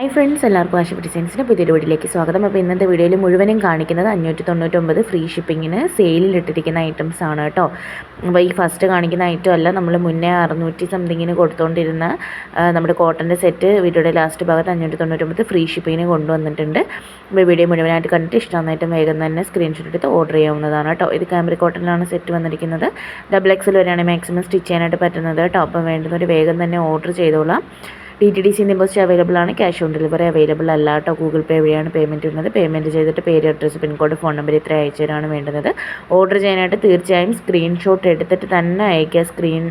Hi friends എല്ലാവർക്കും ആശുപത്രി ഡിസൈൻസിന്റെ പുതിയൊരു വീഡിയോയിലേക്ക് സ്വാഗതം. അപ്പോൾ ഇന്നത്തെ വീഡിയോയിൽ മുഴുവനും കാണിക്കുന്നത് അഞ്ഞൂറ്റി തൊണ്ണൂറ്റൊമ്പത് ഫ്രീ ഷിപ്പിങ്ങിന് സെയിലിലിട്ടിരിക്കുന്ന ഐറ്റംസ് ആണ് കേട്ടോ. അപ്പോൾ ഈ ഫസ്റ്റ് കാണിക്കുന്ന ഐറ്റം അല്ല നമ്മൾ മുന്നേ അറുന്നൂറ്റി സംതിങ്ങിന് കൊടുത്തുകൊണ്ടിരുന്ന നമ്മുടെ കോട്ടന്റെ സെറ്റ് വീഡിയോയുടെ ലാസ്റ്റ് ഭാഗത്ത് അഞ്ഞൂറ്റി തൊണ്ണൂറ്റൊമ്പത് ഫ്രീ ഷിപ്പിങ്ങിന് കൊണ്ടുവന്നിട്ടുണ്ട്. അപ്പോൾ വീഡിയോ മുഴുവനായിട്ട് കണ്ടിട്ട് ഇഷ്ടമായിട്ടും വേഗം തന്നെ സ്ക്രീൻഷോട്ട് എടുത്ത് ഓർഡർ ചെയ്യാവുന്നതാണ് കേട്ടോ. ഇത് ക്യാമറ കോട്ടനിലാണ് സെറ്റ് വന്നിരിക്കുന്നത്. ഡബിൾ എക്സൽ വരെയാണ് മാക്സിമം സ്റ്റിച്ച് ചെയ്യാനായിട്ട് പറ്റുന്നത് കേട്ടോ. അപ്പം വേണ്ടുന്നവർ വേഗം തന്നെ ഓർഡർ ചെയ്തോളാം. ഡി ടി ഡി സി നിമ്പോസ്റ്റ് അവൈലബിൾ ആണ്. ക്യാഷ് ഓൺ ഡെലിവറി അവൈലബിൾ അല്ല കേട്ടോ. ഗൂഗിൾ പേ വഴിയാണ് പേയ്മെന്റ് വരുന്നത്. പേയ്മെന്റ് ചെയ്തിട്ട് പേര് അഡ്രസ്സ് പിൻകോഡ് ഫോൺ നമ്പർ ഇത്ര അയച്ചു വേണ്ടുന്നത്. ഓർഡർ ചെയ്യാനായിട്ട് തീർച്ചയായും സ്ക്രീൻഷോട്ട് എടുത്തിട്ട് തന്നെ അയക്കുക. സ്ക്രീൻ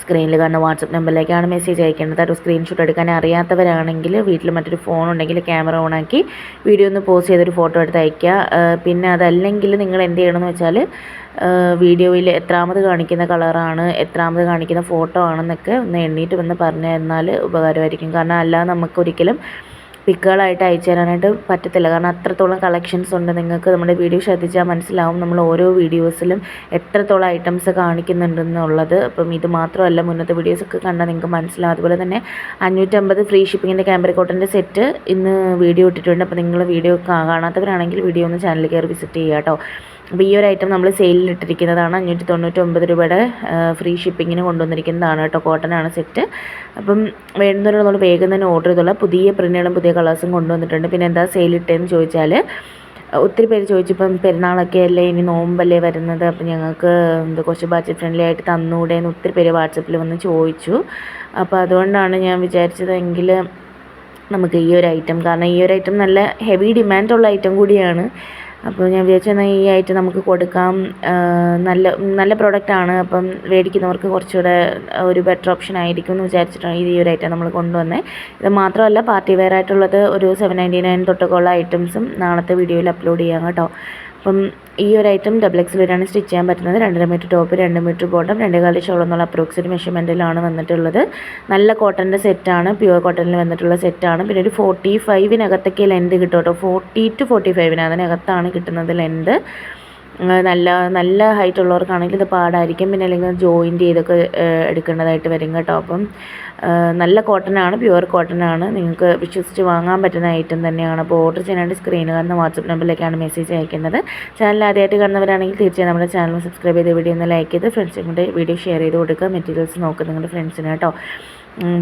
സ്ക്രീനിൽ കാണുന്ന വാട്സപ്പ് നമ്പറിലേക്കാണ് മെസ്സേജ് അയക്കേണ്ടത്. ഒരു സ്ക്രീൻഷോട്ട് എടുക്കാൻ അറിയാത്തവരാണെങ്കിൽ വീട്ടിൽ മറ്റൊരു ഫോൺ ഉണ്ടെങ്കിൽ ക്യാമറ ഓണാക്കി വീഡിയോ ഒന്ന് പോസ്റ്റ് ചെയ്തൊരു ഫോട്ടോ എടുത്ത് അയക്കുക പിന്നെ അതല്ലെങ്കിൽ നിങ്ങൾ എന്ത് ചെയ്യണമെന്ന് വെച്ചാൽ വീഡിയോയിൽ എത്രാമത് കാണിക്കുന്ന കളറാണ് എത്രാമത് കാണിക്കുന്ന ഫോട്ടോ ആണെന്നൊക്കെ ഒന്ന് എണ്ണീറ്റ് വന്ന് പറഞ്ഞു തന്നാൽ ഉപകാരമായിരിക്കും. കാരണം അല്ലാതെ നമുക്കൊരിക്കലും പിക്കുകളായിട്ട് അയച്ചു തരാനായിട്ട് പറ്റത്തില്ല. കാരണം അത്രത്തോളം കളക്ഷൻസ് ഉണ്ട്. നിങ്ങൾക്ക് നമ്മുടെ വീഡിയോ ശ്രദ്ധിച്ചാൽ മനസ്സിലാവും നമ്മൾ ഓരോ വീഡിയോസിലും എത്രത്തോളം ഐറ്റംസ് കാണിക്കുന്നുണ്ടെന്നുള്ളത്. അപ്പം ഇത് മാത്രമല്ല മുന്നത്തെ വീഡിയോസൊക്കെ കണ്ടാൽ നിങ്ങൾക്ക് മനസ്സിലാവും. അതുപോലെ തന്നെ അഞ്ഞൂറ്റമ്പത് ഫ്രീ ഷിപ്പിങ്ങിന്റെ ക്യാമ്പറി കോട്ടന്റെ സെറ്റ് ഇന്ന് വീഡിയോ ഇട്ടിട്ടുണ്ട്. അപ്പോൾ നിങ്ങൾ വീഡിയോ കാണാത്തവരാണെങ്കിൽ വീഡിയോ ഒന്ന് ചാനൽ കയറി വിസിറ്റ് ചെയ്യുക കേട്ടോ. അപ്പോൾ ഈ ഒരു ഐറ്റം നമ്മൾ സെയിലിൽ ഇട്ടിരിക്കുന്നതാണ്. അഞ്ഞൂറ്റി തൊണ്ണൂറ്റി ഒമ്പത് രൂപയുടെ ഫ്രീ ഷിപ്പിങ്ങിന് കൊണ്ടുവന്നിരിക്കുന്നതാണ് കേട്ടോ. കോട്ടനാണ് സെറ്റ് അപ്പം വേണ്ടുന്നവരോട് നമ്മൾ വേഗം തന്നെ ഓർഡർ ചെയ്തോളാം. പുതിയ പ്രിന്റുകളും പുതിയ കളേഴ്സും കൊണ്ടുവന്നിട്ടുണ്ട്. പിന്നെ എന്താ സെയിൽ ഇട്ടതെന്ന് ചോദിച്ചാൽ ഒത്തിരി പേര് ചോദിച്ചു ഇപ്പം പെരുന്നാളൊക്കെ അല്ലേ ഇനി നോമ്പല്ലേ വരുന്നത്. അപ്പം ഞങ്ങൾക്ക് എന്താ കുറച്ച് ബഡ്ജറ്റ് ഫ്രണ്ട്ലി ആയിട്ട് തന്നൂടെ എന്ന് ഒത്തിരി പേര് വാട്സപ്പിൽ വന്ന് ചോദിച്ചു. അപ്പോൾ അതുകൊണ്ടാണ് ഞാൻ വിചാരിച്ചതെങ്കിൽ നമുക്ക് ഈ ഒരു ഐറ്റം കാരണം ഈ ഒരു ഐറ്റം നല്ല ഹെവി ഡിമാൻഡുള്ള ഐറ്റം കൂടിയാണ്. അപ്പോൾ ഞാൻ വിചാരിച്ചെന്നാൽ ഈ ആയിട്ട് നമുക്ക് കൊടുക്കാം. നല്ല നല്ല പ്രോഡക്റ്റാണ് അപ്പം മേടിക്കുന്നവർക്ക് കുറച്ചുകൂടെ ഒരു ബെറ്റർ ഓപ്ഷൻ ആയിരിക്കും എന്ന് വിചാരിച്ചിട്ടാണ് ഈ ഒരു ഐറ്റം നമ്മൾ കൊണ്ടുവന്നത് ഇത് മാത്രമല്ല പാർട്ടി വെയർ ആയിട്ടുള്ളത് ഒരു സെവൻ നയന്റി നയൻ തൊട്ടൊക്കെ ഉള്ള ഐറ്റംസും നാളത്തെ വീഡിയോയിൽ അപ്ലോഡ് ചെയ്യാം കേട്ടോ. അപ്പം ഈ ഒരു ഐറ്റം ഡബിൾ എക്സിൽ വരെയാണ് സ്റ്റിച്ച് ചെയ്യാൻ പറ്റുന്നത്. രണ്ടര മീറ്റർ ടോപ്പ് രണ്ട് മീറ്റർ ബോട്ടം രണ്ട് കാലി ഷോൾ എന്നുള്ള അപ്രോക്സിമേറ്റ് മെഷർമെന്റിലാണ് വന്നിട്ടുള്ളത്. നല്ല കോട്ടന്റെ സെറ്റാണ് പ്യുവർ കോട്ടണിൽ വന്നിട്ടുള്ള സെറ്റാണ് പിന്നെ ഒരു ഫോർട്ടി ഫൈവിനകത്തൊക്കെ ലെന്ത് കിട്ടും കേട്ടോ. ഫോർട്ടി ടു ഫോർട്ടി ഫൈവിന് അതിനകത്താണ് കിട്ടുന്നത് ലെന്ത് നല്ല നല്ല ഹൈറ്റ് ഉള്ളവർക്കാണെങ്കിൽ ഇത് പാടായിരിക്കും. പിന്നെ അല്ലെങ്കിൽ ജോയിന്റ് ചെയ്തൊക്കെ എടുക്കേണ്ടതായിട്ട് വരും കേട്ടോ. അപ്പം നല്ല കോട്ടൺ ആണ് പ്യുവർ കോട്ടൺ ആണ്. നിങ്ങൾക്ക് വിശ്വസിച്ച് വാങ്ങാൻ പറ്റുന്ന ഐറ്റം തന്നെയാണ്. അപ്പോൾ ഓർഡർ ചെയ്യാനായിട്ട് സ്ക്രീനിൽ കാണുന്ന വാട്സപ്പ് നമ്പറിലേക്കാണ് മെസ്സേജ് അയക്കുന്നത്. ചാനൽ ആദ്യമായിട്ട് കാണുന്നവരാണെങ്കിൽ തീർച്ചയായും നമ്മുടെ ചാനൽ സബ്സ്ക്രൈബ് ചെയ്ത് വീഡിയോ ഒന്ന് ലൈക്ക് ചെയ്ത് ഫ്രണ്ട്സിനും കൂടെ വീഡിയോ ഷെയർ ചെയ്ത് കൊടുക്കുക. മെറ്റീരിയൽസ് നോക്കുക നിങ്ങളുടെ ഫ്രണ്ട്സിന് കേട്ടോ.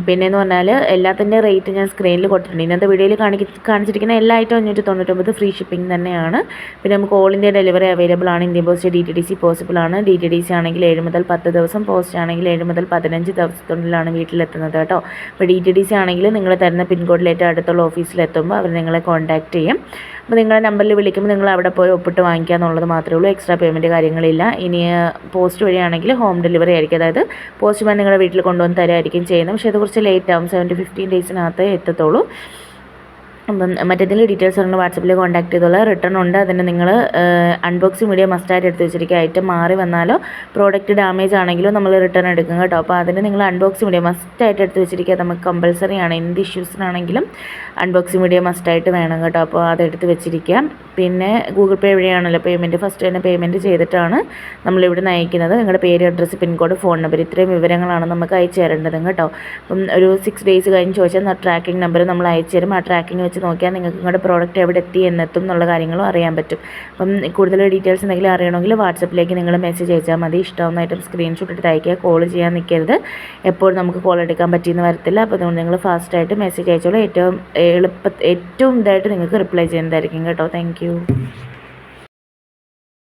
പിന്നെയെന്ന് പറഞ്ഞാൽ എല്ലാത്തിന്റെ റേറ്റ് ഞാൻ സ്ക്രീനിൽ കൊടുത്തിട്ടുണ്ട്. ഇന്നത്തെ വീഡിയോയിൽ കാണിക്ക കാണിച്ചിരിക്കുന്ന എല്ലാ ഐറ്റം അഞ്ഞൂറ്റി തൊണ്ണൂറ്റൊമ്പത് ഫ്രീ ഷിപ്പിംഗ് തന്നെയാണ്. പിന്നെ നമുക്ക് ഓൾ ഇന്ത്യ ഡെലിവറി അവൈലബിൾ ആണ്. Indian post D T D C possible ആണ്. ഡി ടി ഡി സി ആണെങ്കിൽ ഏഴ് മുതൽ പത്ത് ദിവസം പോസ്റ്റ് ആണെങ്കിൽ ഏഴ് മുതൽ പതിനഞ്ച് ദിവസത്തിനുള്ളിലാണ് വീട്ടിലെത്തുന്നത് കേട്ടോ. അപ്പോൾ ഡി ടി ഡി സി ആണെങ്കിൽ നിങ്ങൾ തരുന്ന പിൻകോഡിൽ ഏറ്റവും അടുത്തുള്ള ഓഫീസിലെത്തുമ്പോൾ അവർ നിങ്ങളെ കോൺടാക്റ്റ് ചെയ്യും. അപ്പോൾ നിങ്ങളെ നമ്പറിൽ വിളിക്കുമ്പോൾ നിങ്ങൾ അവിടെ പോയി ഒപ്പിട്ട് വാങ്ങിക്കുക എന്നുള്ളത് മാത്രമേ ഉള്ളൂ. എക്സ്ട്രാ പേയ്മെന്റ് കാര്യങ്ങളില്ല. ഇനി പോസ്റ്റ് വഴിയാണെങ്കിൽ ഹോം ഡെലിവറി ആയിരിക്കും. അതായത് പോസ്റ്റ്മാൻ നിങ്ങളുടെ വീട്ടിൽ കൊണ്ടുവന്ന് തരായിരിക്കും ചെയ്യുന്നത്. പക്ഷേ അത് കുറച്ച് ലേറ്റ് ആവും. സെവൻ ടു ഫിഫ്റ്റീൻ ഡേയ്സിനകത്ത് എത്തത്തുള്ളൂ. അപ്പം മറ്റേതിൽ ഡീറ്റെയിൽസ് നിങ്ങൾ വാട്സപ്പിൽ കോൺടാക്ട് ചെയ്തോളാം. റിട്ടേൺ ഉണ്ട്. അതിന് നിങ്ങൾ അൺബോക്സിംഗ് വീഡിയോ മസ്റ്റായിട്ട് എടുത്ത് വെച്ചിരിക്കുക. ഐറ്റം മാറി വന്നാലോ പ്രോഡക്റ്റ് ഡാമേജ് ആണെങ്കിലും നമ്മൾ റിട്ടേൺ എടുക്കും കേട്ടോ. അപ്പോൾ അതിന് നിങ്ങൾ അൺബോക്സിംഗ് വീഡിയോ മസ്റ്റായിട്ട് എടുത്ത് വെച്ചിരിക്കുക. നമുക്ക് കമ്പൽസറി ആണ്. എന്ത് ഇഷ്യൂസിനാണെങ്കിലും അൺബോക്സിംഗ് വീഡിയോ മസ്റ്റായിട്ട് വേണം കേട്ടോ. അപ്പോൾ അതെടുത്ത് വെച്ചിരിക്കുക. പിന്നെ ഗൂഗിൾ പേ വഴിയാണല്ലോ പേയ്മെന്റ് ഫസ്റ്റ് തന്നെ പേയ്മെന്റ് ചെയ്തിട്ടാണ് നമ്മളിവിടെ നയിക്കുന്നത്. നിങ്ങളുടെ പേര് അഡ്രസ്സ് പിൻകോഡ് ഫോൺ നമ്പർ ഇത്രയും വിവരങ്ങളാണ് നമുക്ക് അയച്ചു തരേണ്ടത് കേട്ടോ. അപ്പം ഒരു സിക്സ് ഡേയ്സ് കഴിഞ്ഞ് ചോദിച്ചാൽ ട്രാക്കിംഗ് നമ്പർ നമ്മൾ അയച്ചു തരും. ആ ട്രാക്കിംഗ് വെച്ച് നോക്കിയാൽ നിങ്ങൾക്ക് നിങ്ങളുടെ പ്രോഡക്റ്റ് എവിടെ എത്തി എന്നെത്തും എന്നുള്ള കാര്യങ്ങളും അറിയാൻ പറ്റും. അപ്പം കൂടുതൽ ഡീറ്റെയിൽസ് എന്തെങ്കിലും അറിയണമെങ്കിൽ വാട്സപ്പിലേക്ക് നിങ്ങൾ മെസ്സേജ് അയച്ചാൽ മതി. ഇഷ്ടമാവുന്നതായിട്ടും സ്ക്രീൻഷോട്ട് എടുത്ത് അയക്കുക കോൾ ചെയ്യാൻ നിൽക്കരുത്. എപ്പോഴും നമുക്ക് കോൾ എടുക്കാൻ പറ്റിയെന്ന് വരത്തില്ല. അപ്പോൾ അതുകൊണ്ട് നിങ്ങൾ ഫാസ്റ്റായിട്ട് മെസ്സേജ് അയച്ചോളൂ. ഏറ്റവും എളുപ്പ ഏറ്റവും ഇതായിട്ട് നിങ്ങൾക്ക് റിപ്ലൈ ചെയ്യുന്നതായിരിക്കും കേട്ടോ. താങ്ക്